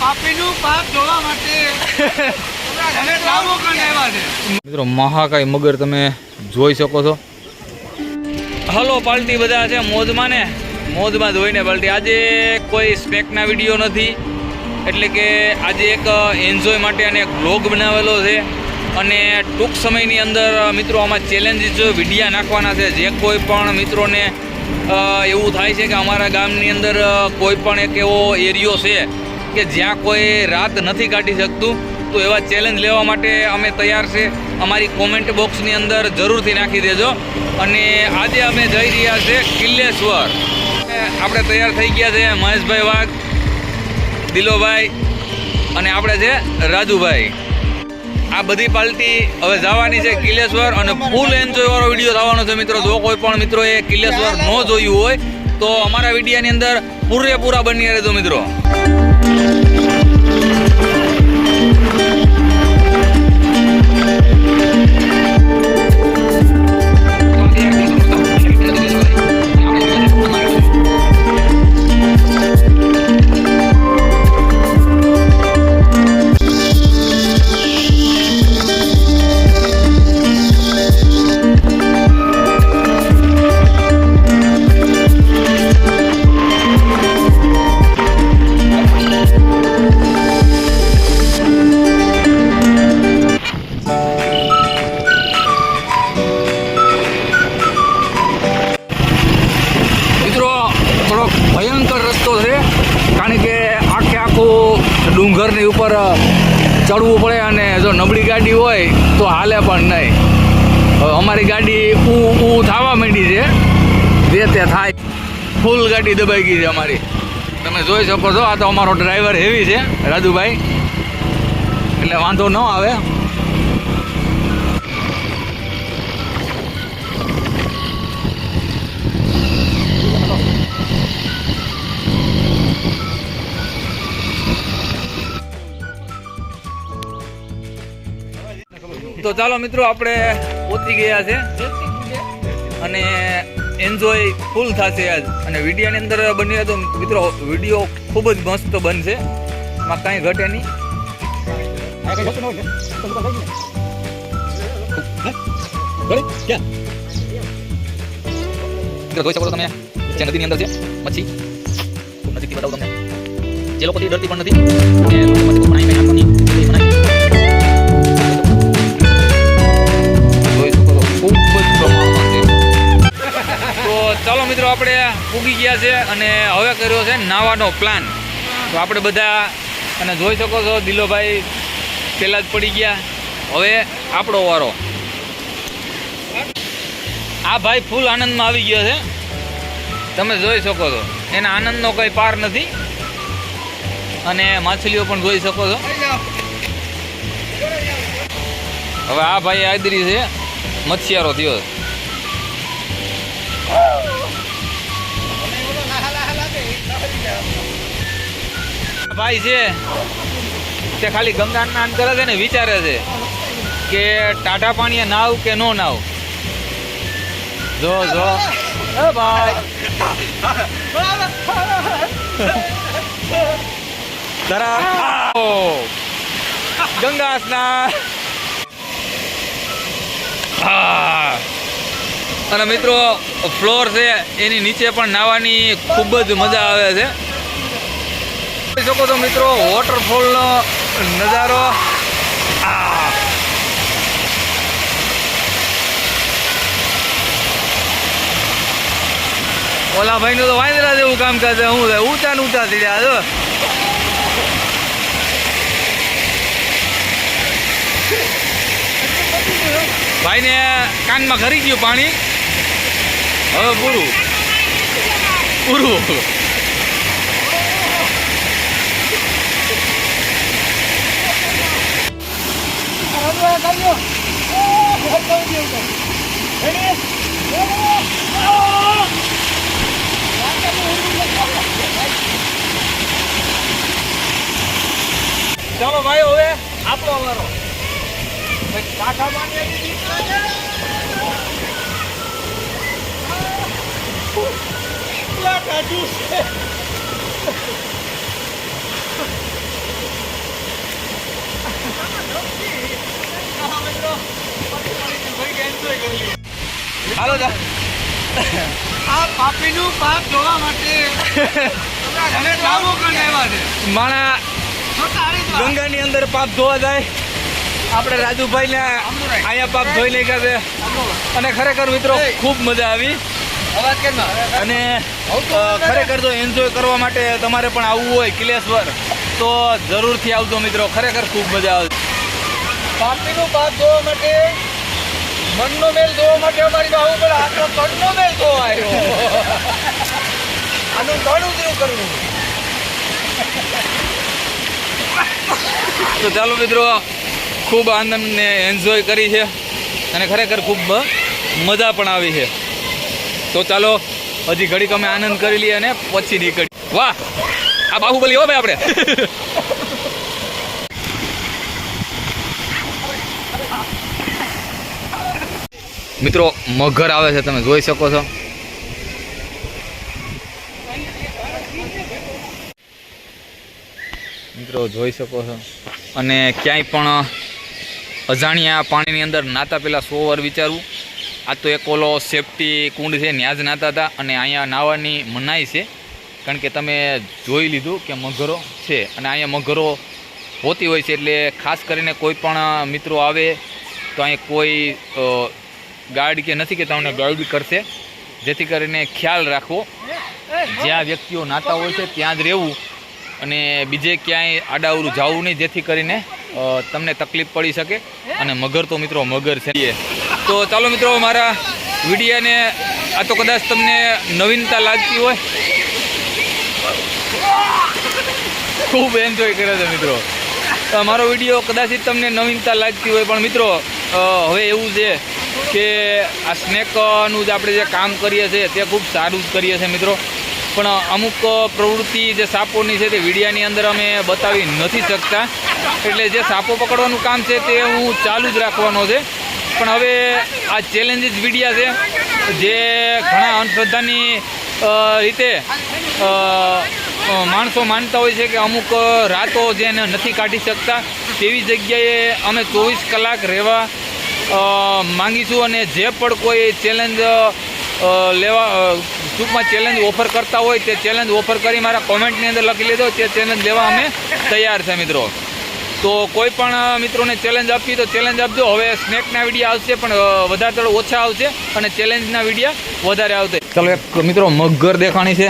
પાપીનું પાપ માટે મિત્રો મહાકાય મગર તમે જોઈ શકો છો. હલો પાલટી બધા છે મોજમાં ને? મોજમાં ધોઈને પાલટી. આજે કોઈ સ્પેકના વીડિયો નથી. એટલે કે આજે એક એન્જોય માટે અને એક બ્લોગ બનાવેલો છે. અને ટૂંક સમયની અંદર મિત્રો આમાં ચેલેન્જીસ વિડીયા નાખવાના છે. જે કોઈ પણ મિત્રોને એવું થાય છે કે અમારા ગામની અંદર કોઈ પણ એક એવો એરિયો છે કે જ્યાં કોઈ રાત નથી કાઢી શકતું, તો એવા ચેલેન્જ લેવા માટે અમે તૈયાર છે. અમારી કોમેન્ટ બોક્સની અંદર જરૂરથી નાખી દેજો. અને આજે અમે જઈ રહ્યા છે કિલ્લેશ્વર. આપણે તૈયાર થઈ ગયા છે મહેશભાઈ વાઘ, દિલોભાઈ અને આપણે છે રાજુભાઈ. આ બધી પાર્ટી હવે જવાની છે કિલ્લેશ્વર અને ફૂલ એન્જોય વાળો વીડિયો થવાનો છે મિત્રો. જો કોઈ પણ મિત્રોએ કિલ્લેશ્વર ન જોયું હોય તો અમારા વિડીયાની અંદર પૂરેપૂરા બની રહેજો મિત્રો. મિત્રો ડુંગરની ઉપર ચડવું પડે અને જો નબળી ગાડી હોય તો હાલે પણ નહીં. અમારી ગાડી ઉ ઉ થવા માંડી છે. જે તે થાય. ફૂલ ગાડી દબાઈ ગઈ છે અમારી. તમે જોઈ શકો છો, આ તો અમારો ડ્રાઈવર હેવી છે, રાજુભાઈ. એટલે વાંધો ન આવે. તો ચાલો મિત્રો, આપણે પહોંચી ગયા છે. અને એન્જોય ફૂલ થશે આજ. અને વિડીયાની અંદર બની તો મિત્રો, વીડિયો ખૂબ જ મસ્ત બનશે. એમાં કાંઈ ઘટે નહીં. જોઈ શકો તમે, જે નદીની અંદર છે, મચ્છી. નજીકથી બતાવું તમને. જે લોકોથી ડરતી પણ નથી. ચાલો મિત્રો, આપણે પૂગી ગયા છે અને હવે કર્યો છે નાવાનો પ્લાન તો આપણે બધા, અને જોઈ શકો છો, દિલોભાઈ પહેલાં જ પડી ગયા. હવે આપણો વારો. આ ભાઈ ફૂલ આનંદમાં આવી ગયો છે. તમે જોઈ શકો છો. એના આનંદનો કંઈ પાર નથી. અને માછલીઓ પણ જોઈ શકો છો. હવે આ ભાઈ આદરી છે. મચ્છિયારો થયો છે. ભાઈ છે તે ખાલી ગંગા સ્નાન કરે છે ને વિચારે છે કે ટાટા પાણીએ નાવ કે નો નાવ? જો જો. એ ભાઈ. જરા ગંગા સ્નાન. અને મિત્રો ફ્લોર છે, એની નીચે પણ નાહવાની ખૂબ જ મજા આવે છે. જોઈ શકો છો મિત્રો વોટરફોલનો નજારો. ઓલા ભાઈનું તો વાંદરા જેવું કામ કરે છે હું ઊંચા ને ઊંચા ચડ્યા જો ભાઈને કાનમાં ખરી ગયું પાણી. હવે પૂરું પૂરું ચાલો ભાઈ હવે આપણો વારો કાકા કાંઠા La caduce. હાલો આ પાપીનું પાપ જોવા માટે. માણા ગંગાની અંદર પાપ ધોવા જાય. આપણે રાજુભાઈ ને અહીંયા પાપ ધોઈ નાખ્યા છે. અને ખરેખર મિત્રો ખૂબ મજા આવી. અને ખરેખર જો એન્જોય કરવા માટે તમારે પણ આવવું હોય કિલેશ્વર તો જરૂરથી આવજો મિત્રો ખરેખર ખૂબ મજા આવે. પાપીનું પાપ ધોવા માટે મનનો મેલ ધોવા માટે અમારી પાસે આવવું પડે કણનો મેલ જોવા આવ્યો. આનું ઘણું જેવું કરવું તો ચાલો મિત્રો ખૂબ આનંદ ને એન્જોય કરી છે અને ખરેખર ખૂબ મજા પણ આવી છે. તો ચાલો, હજી ઘડીક અમે આનંદ કરી લઈએ અને પછી નીકળી. વાહ! આ બાહુબલી હો ભાઈ આપણે. મિત્રો, મગર આવે છે, તમે જોઈ શકો છો. મિત્રો, જોઈ શકો છો. અને ક્યાંય પણ અજાણ્યા પાણીની અંદર નાતા પહેલાં સો વાર વિચારવું. આ તો એક ઓલો સેફટી કુંડ છે, ત્યાં જ નાતા હતા અને અહીંયા નાહવાની મનાઈ છે. કારણ કે તમે જોઈ લીધું કે મગરો છે અને અહીંયા મગરો હોતી હોય છે, એટલે ખાસ કરીને કોઈ પણ મિત્રો આવે તો અહીં કોઈ ગાર્ડ કે નથી કે તમને ગાઈડ કરશે. જેથી કરીને ખ્યાલ રાખવો. જ્યાં વ્યક્તિઓ નાતા હોય છે, ત્યાં જ રહેવું. અને બીજે ક્યાંય આડાવરું જવું નહીં, જેથી કરીને તમને તકલીફ પડી શકે. અને મગર તો મિત્રો મગર છે. તો ચાલો મિત્રો, મારા વિડીયાને આ તો કદાચ તમને નવીનતા લાગતી હોય. ખૂબ એન્જોય કરે છે મિત્રો. મારો વીડિયો કદાચિત તમને નવીનતા લાગતી હોય, પણ મિત્રો હવે એવું છે કે આ સ્નેકનું જે આપણે જે કામ કરીએ છીએ, તે ખૂબ સારું જ કરીએ છીએ મિત્રો. પણ અમુક પ્રવૃત્તિ જે સાપોની છે તે વિડીયાની અંદર અમે બતાવી નથી શકતા. એટલે જે સાપો પકડવાનું કામ છે તે હું ચાલુ જ રાખવાનો છે. પણ હવે આ ચેલેન્જીસ મીડિયા છે, જે ઘણા અંધશ્રદ્ધાની રીતે માણસો માનતા હોય છે કે અમુક રાતો જેને નથી કાઢી શકતા, તેવી જગ્યાએ અમે ચોવીસ કલાક રહેવા માંગીશું અને જે પણ કોઈ ચેલેન્જ લેવા ટૂંકમાં ચેલેન્જ ઓફર કરતા હોય તે ચેલેન્જ ઓફર કરી મારા કોમેન્ટની અંદર લખી લેજો, તે ચેલેન્જ લેવા અમે તૈયાર છે મિત્રો. તો કોઈ પણ મિત્રોને ચેલેન્જ આપવી તો ચેલેન્જ આપજો. હવે સ્નેકના વીડિયો આવશે પણ વધારે ઓછા આવશે અને ચેલેન્જના વિડીયા વધારે આવશે. ચાલો એક મિત્રો મગર દેખાણી છે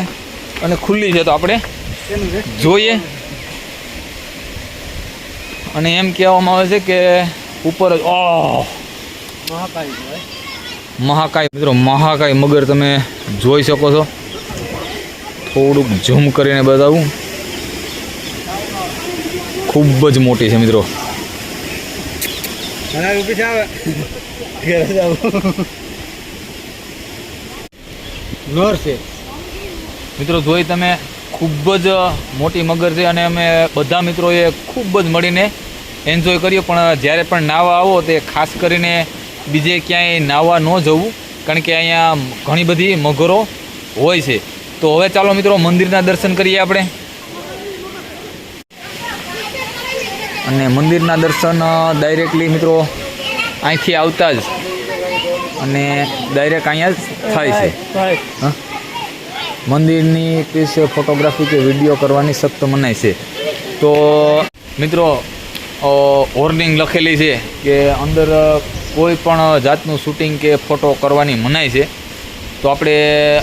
અને ખુલ્લી છે તો આપણે જોઈએ. અને એમ કહેવામાં આવે છે કે ઉપર જ મહાકાય મિત્રો મહાકાય મગર તમે જોઈ શકો છો. થોડુંક ઝૂમ કરીને બતાવું. ખૂબ જ મોટી છે મિત્રો. મિત્રો જોઈ તમે ખૂબ જ મોટી મગર છે અને અમે બધા મિત્રોએ ખૂબ જ મળીને એન્જોય કર્યો. પણ જ્યારે પણ નાહવા આવો તે ખાસ કરીને બીજે ક્યાંય નાહવા ન જવું કારણ કે અહીંયા ઘણી બધી મગરો હોય છે. તો હવે ચાલો મિત્રો મંદિરના દર્શન કરીએ આપણે. અને મંદિરના દર્શન ડાયરેક્ટલી મિત્રો અહીંથી આવતા જ. અને ડાયરેક્ટ અહીંયા જ થાય છે. હા? મંદિરની પીસ ફોટોગ્રાફી કે વીડિયો કરવાની સખ્ત મનાય છે. તો મિત્રો હોર્ડિંગ લખેલી છે કે અંદર કોઈ પણ જાતનું શૂટિંગ કે ફોટો કરવાની મનાય છે. તો આપણે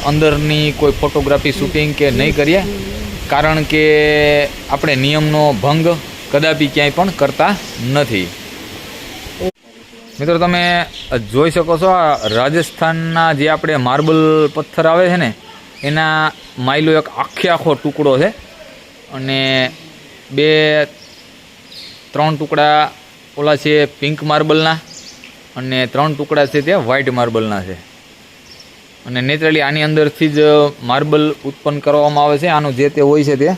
અંદરની કોઈ ફોટોગ્રાફી શૂટિંગ કે નહીં કરીએ. કારણ કે આપણે નિયમનો ભંગ કદાપી ક્યાંય પણ કરતા નથી. મિત્રો, તમે જોઈ શકો છો રાજસ્થાનના જે આપણે માર્બલ પથ્થર આવે છે ને, એના માયલો એક આખે આખો ટુકડો છે અને બે, ત્રણ ટુકડા ઓલા છે પિંક માર્બલના અને ત્રણ ટુકડા છે તે વ્હાઇટ માર્બલના છે. અને નેચરલી આની અંદરથી જ માર્બલ ઉત્પન્ન કરવામાં આવે છે, આનું જે તે હોય છે તે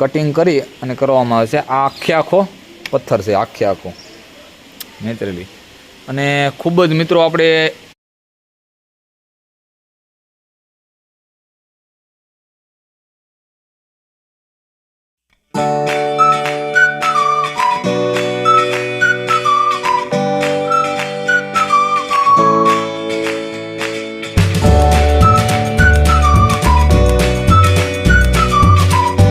કટિંગ કરી અને કરવામાં આવે છે. આ આખે આખો પથ્થર છે, આખે આખો. નેત્રેલી અને ખૂબ જ મિત્રો આપણે